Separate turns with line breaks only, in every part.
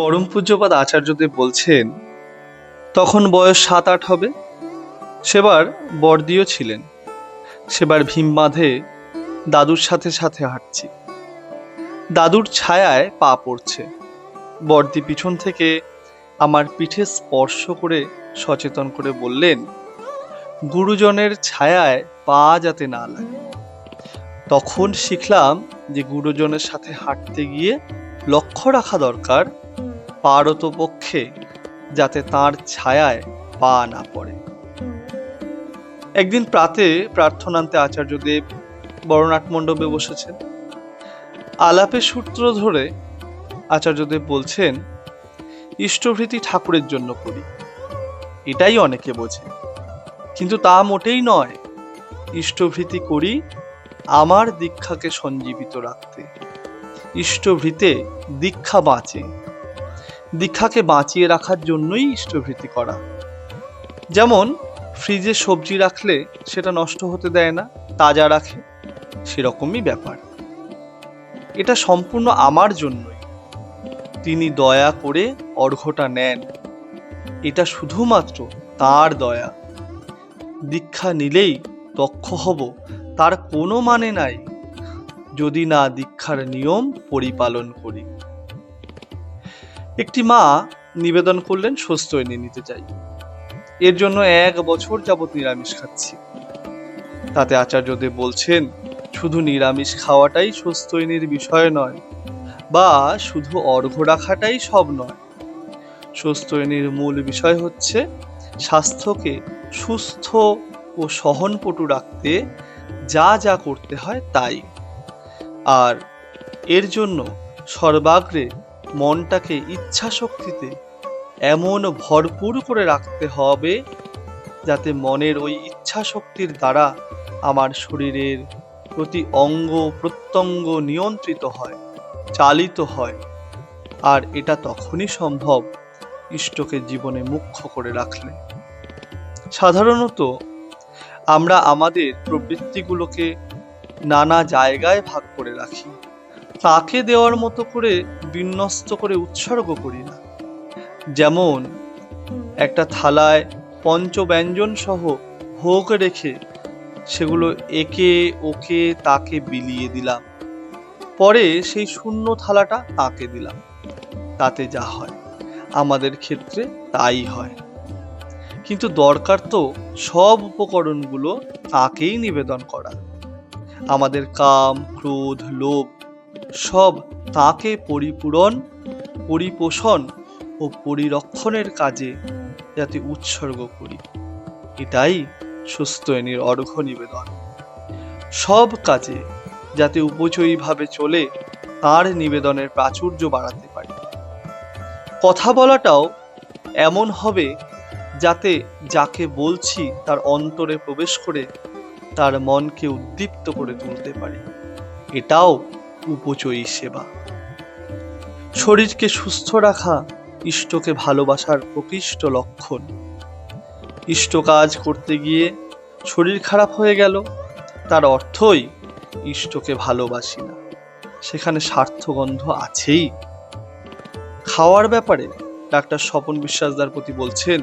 পরম পূজ্যপাদ আচার্যদেব বলছেন, তখন বয়স সাত আট হবে। সেবার বর্দিও ছিলেন। সেবার ভীম বাঁধে দাদুর সাথে সাথে হাঁটছি। দাদুর ছায়ায় পা পড়ছে। বর্দি পিছন থেকে আমার পিঠে স্পর্শ করে সচেতন করে বললেন, গুরুজনের ছায়ায় পা যাতে না লাগে। তখন শিখলাম যে গুরুজনের সাথে হাঁটতে গিয়ে লক্ষ্য রাখা দরকার পারত পক্ষে যাতে তার ছায়ায় পা না পড়ে। একদিন প্রাতে প্রার্থনান্তে বড়নাট মণ্ডপে বসেছেন। আলাপের সূত্র ধরে আচার্যদেব বলছেন, ইষ্টভৃতি ঠাকুরের জন্য করি। এটাই অনেকে বোঝে। কিন্তু তা মোটেই নয়। ইষ্টভৃতি করি আমার দীক্ষাকে সঞ্জীবিত রাখতে। ইষ্টভৃতে দীক্ষা বাঁচে। দীক্ষাকে বাঁচিয়ে রাখার জন্যই ইষ্টভৃতি করা। যেমন, ফ্রিজে সবজি রাখলে সেটা নষ্ট হতে দেয় না, তাজা রাখে, সেরকমই ব্যাপার। এটা সম্পূর্ণ আমার জন্যই। তিনি দয়া করে অর্ঘ্যটা নেন। এটা শুধুমাত্র তার দয়া। দীক্ষা নিলেই দক্ষ হব, তার কোনো মানে নাই। যদি না দীক্ষার নিয়ম পরিপালন করি। একটি মা নিবেদন করলেন সুস্থ এনে নিতে চাই। এর জন্য এক বছর যাবৎ নিরামিষ খাচ্ছি। তাতে আচার্যদেব বলছেন, শুধু নিরামিষ খাওয়াটাই সুস্থৈনীর বিষয় নয়, বা শুধু অর্ঘ্য রাখাটাই সব নয়। সুস্থৈনীর মূল বিষয় হচ্ছে স্বাস্থ্যকে সুস্থ ও সহনপটু রাখতে যা যা করতে হয় তাই। আর এর জন্য সর্বাগ্রে মনটাকে ইচ্ছা শক্তিতে এমন ভরপুর করে রাখতে হবে যাতে মনের ওই ইচ্ছা শক্তির দ্বারা আমার শরীরের প্রতি অঙ্গ প্রত্যঙ্গ নিয়ন্ত্রিত হয়, চালিত হয়। আর এটা তখনই সম্ভব ইষ্টকে জীবনে মুখ্য করে রাখলে। সাধারণত আমরা আমাদের প্রবৃত্তিগুলোকে নানা জায়গায় ভাগ করে রাখি। তাকে দেওয়ার মতো করে বিন্যস্ত করে উৎসর্গ করি না। যেমন একটা থালায় পঞ্চব্যঞ্জন সহ ভোগ রেখে সেগুলো একে ওকে তাকে বিলিয়ে দিলাম। পরে সেই শূন্য থালাটা তাকে দিলাম। তাতে যা হয়, আমাদের ক্ষেত্রে তাই হয়। কিন্তু দরকার তো সব উপকরণগুলো তাকেই নিবেদন করা। আমাদের কাম, ক্রোধ, লোভ সব তাকে পরিপূরণ, পরিপোষণ ও পরিরক্ষণের কাজে যাতে উৎসর্গ করি। এটাই সুস্থয়নীর অর্ঘ্য নিবেদন। সব কাজে যাতে উপচয়ীভাবে চলে, তার নিবেদনের প্রাচুর্য বাড়াতে পারি। কথা বলাটাও এমন হবে যাতে যাকে বলছি তার অন্তরে প্রবেশ করে তার মনকে উদ্দীপ্ত করে তুলতে পারি। এটাও উপচয়ী সেবা। শরীরকে সুস্থ রাখা ইষ্টকে ভালোবাসার প্রকৃষ্ট লক্ষণ। ইষ্ট কাজ করতে গিয়ে শরীর খারাপ হয়ে গেল, তার অর্থই ইষ্টকে ভালোবাসি না। সেখানে স্বার্থগন্ধ আছেই। খাওয়ার ব্যাপারে ডাক্তার স্বপন বিশ্বাসদার প্রতি বলছেন,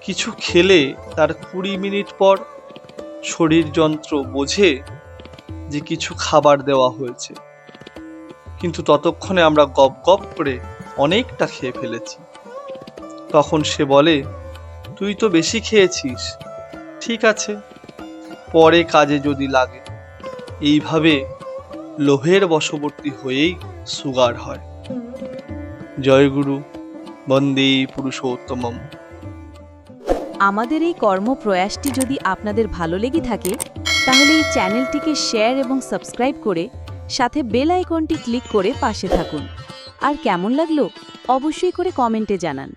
কিছু খেলে তার কুড়ি মিনিট পর শরীর যন্ত্র বোঝে যে কিছু খাবার দেওয়া হয়েছে। কিন্তু ততক্ষণে আমরা গপ গপ করে অনেকটা খেয়ে ফেলেছি। তখন সে বলে, তুই তো বেশি খেয়েছিস। ঠিক আছে, পরে কাজে যদি লাগে। এইভাবে লোভের বশবর্তী হয়েই সুগার হয়। জয়গুরু, বন্দে পুরুষোত্তমম।
আমাদের এই কর্মপ্রয়াসটি যদি আপনাদের ভালো লেগে থাকে তাহলে এই চ্যানেলটিকে শেয়ার এবং সাবস্ক্রাইব করে সাথে বেল আইকনটি ক্লিক করে পাশে থাকুন। আর কেমন লাগল? অবশ্যই করে কমেন্টে জানান।